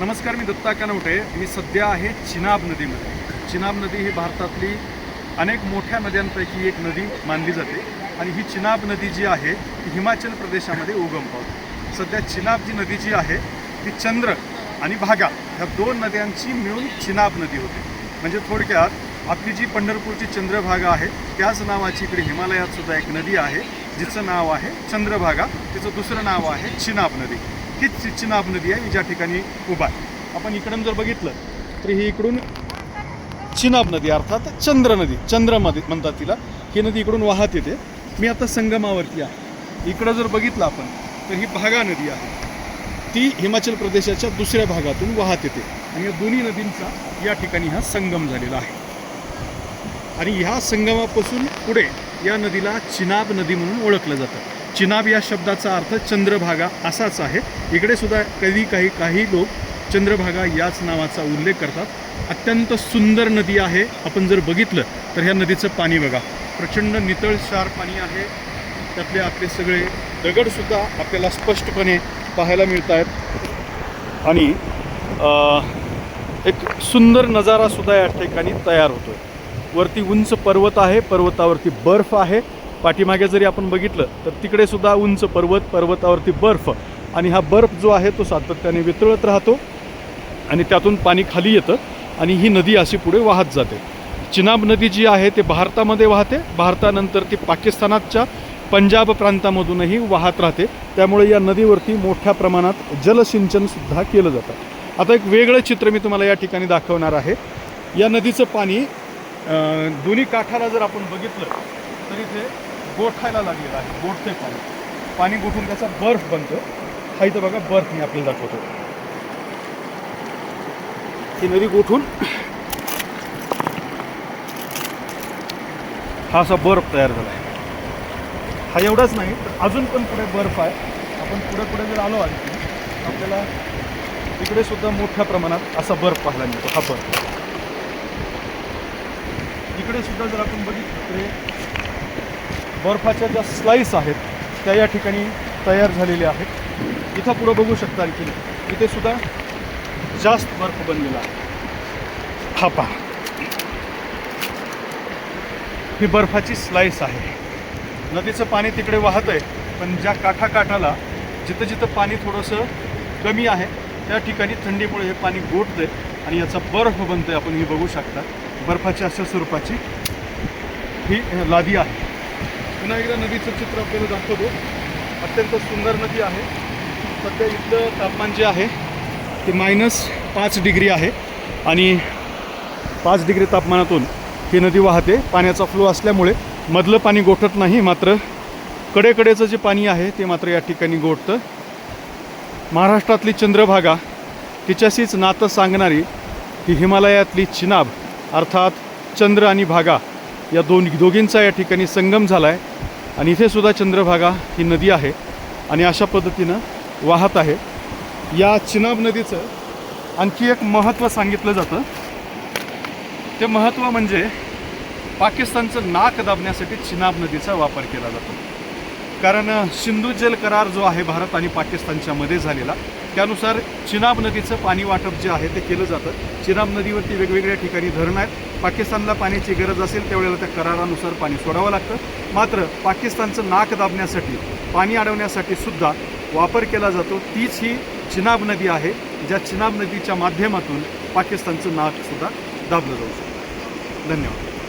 नमस्कार मी दत्ता कानवटे. मी सध्या आहे चिनाब नदीमध्ये. चिनाब नदी ही भारतातली अनेक मोठ्या नद्यांपैकी एक नदी मानली जाते आणि ही चिनाब नदी जी आहे ती हिमाचल प्रदेशामध्ये उगम पावते. सध्या चिनाब जी नदी जी आहे ती चंद्र आणि भागा ह्या दोन नद्यांची मिळून चिनाब नदी होते. म्हणजे थोडक्यात आपली जी पंढरपूरची चंद्रभागा आहे त्याच नावाची इकडे हिमालयात सुद्धा एक नदी आहे जिचं नाव आहे चंद्रभागा. तिचं दुसरं नाव आहे चिनाब नदी. हीच चिनाब नदी आहे ज्या ठिकाणी उभा आहे. आपण इकडून जर बघितलं तर ही इकडून चिनाब नदी अर्थात चंद्र नदी चंद्रमध्ये म्हणतात तिला. ही नदी इकडून वाहत येते. मी आता संगमावरती आहे. इकडं जर बघितलं आपण तर ही भागा नदी आहे. ती हिमाचल प्रदेशाच्या दुसऱ्या भागातून वाहत येते. आणि या दोन्ही नदींचा या ठिकाणी हा संगम झालेला आहे. आणि ह्या संगमापासून पुढे या नदीला चिनाब नदी म्हणून ओळखलं जातं. चिनाब या शब्दाचा अर्थ चंद्रभागा असाच आहे. इकडे सुद्धा कधी काही काही लोक चंद्रभागा याच नावाचा उल्लेख करतात. अत्यंत सुंदर नदी आहे. आपण जर बघितलं तर ह्या नदीचं पाणी बघा. प्रचंड नितळशार पाणी आहे. त्यातले आपले सगळे दगडसुद्धा आपल्याला स्पष्टपणे पाहायला मिळत आहेत आणि एक सुंदर नजारासुद्धा या ठिकाणी तयार होतो वरती उंच पर्वत आहे. पर्वतावरती बर्फ आहे. पाठीमागे जरी आपण बघितलं तर तिकडे सुद्धा उंच पर्वत पर्वतावरती बर्फ आणि हा बर्फ जो आहे तो सातत्याने वितळत राहतो आणि त्यातून पाणी खाली येतं आणि ही नदी अशी पुढे वाहत जाते. चिनाब नदी जी आहे ते भारतामध्ये वाहते भारतानंतर ती पाकिस्तानाच्या पंजाब प्रांतामधूनही वाहत राहते. त्यामुळे या नदीवरती मोठ्या प्रमाणात जलसिंचनसुद्धा केलं जातं. आता एक वेगळं चित्र मी तुम्हाला या ठिकाणी दाखवणार आहे. या नदीचं पाणी दोन्ही काठाला जर आपण बघितलं तर इथे गोठायला लागलेलं आहे गोठते पाणी. पाणी गोठून त्याचा बर्फ बनतो. हा इथं बघा बर्फ मी आपल्याला दाखवतो. ही नदी गोठून हा असा बर्फ तयार झाला आहे. हा एवढाच नाही तर अजून पण पुढे बर्फ आहे. आपण पुढे पुढे जर आलो आणखी आपल्याला तिकडे सुद्धा मोठ्या प्रमाणात असा बर्फ पाहायला मिळतो हा बर्फ. इकडे सुद्धा जर आपण बघितलं तर बर्फाच्या ज्या स्लाईस आहेत त्या या ठिकाणी तयार झालेल्या आहेत. इथं पुढं बघू शकता आणखी. इथे सुद्धा जास्त बर्फ बनलेला आहे. हा पहा. ही बर्फाची स्लाईस आहे. नदीचं पाणी तिकडे वाहत आहे पण ज्या काठाकाठाला जिथं जिथं पाणी थोडंसं कमी आहे त्या ठिकाणी थंडीमुळे हे पाणी गोठतंय आणि याचा बर्फ बनतोय आपण ही बघू शकता. बर्फाची अशा स्वरूपाची ही लादी आहे. पुन्हा एकदा नदीचं चित्र आपल्याला दाखवतो. अत्यंत सुंदर नदी आहे. सध्या इथलं तापमान जे आहे ते मायनस पाच डिग्री आहे. आणि पाच डिग्री तापमानातून ही नदी वाहते. पाण्याचा फ्लो असल्यामुळे मधलं पाणी गोठत नाही मात्र कडेकडेचं जे पाणी आहे ते मात्र या ठिकाणी गोठतं. महाराष्ट्रातली चंद्रभागा तिच्याशीच नातं सांगणारी ही हिमालयातली चिनाब अर्थात चंद्र आणि भागा या दोन दोघींचा या ठिकाणी संगम झाला आहे आणि इथे सुद्धा चंद्रभागा ही नदी आहे आणि अशा पद्धतीनं वाहत आहे. या चिनाब नदीचं आणखी एक महत्त्व सांगितलं जातं. ते महत्त्व म्हणजे पाकिस्तानचं नाक दाबण्यासाठी चिनाब नदीचा वापर केला जातो. कारण सिंधू जल करार जो आहे भारत आणि पाकिस्तानच्या मध्ये झालेला त्यानुसार चिनाब नदीचं पाणी वाटप जे आहे ते केलं जातं. चिनाब नदीवरती वेगवेगळ्या ठिकाणी धरणं आहेत. पाकिस्तानला पाण्याची गरज असेल त्यावेळेला त्या करारानुसार पाणी सोडावं लागतं. मात्र पाकिस्तानचं नाक दाबण्यासाठी पाणी अडवण्यासाठी सुद्धा वापर केला जातो. तीच ही चिनाब नदी आहे ज्या चिनाब नदीच्या माध्यमातून पाकिस्तानचं नाक सुद्धा दाबलं जाऊ शकतं. धन्यवाद.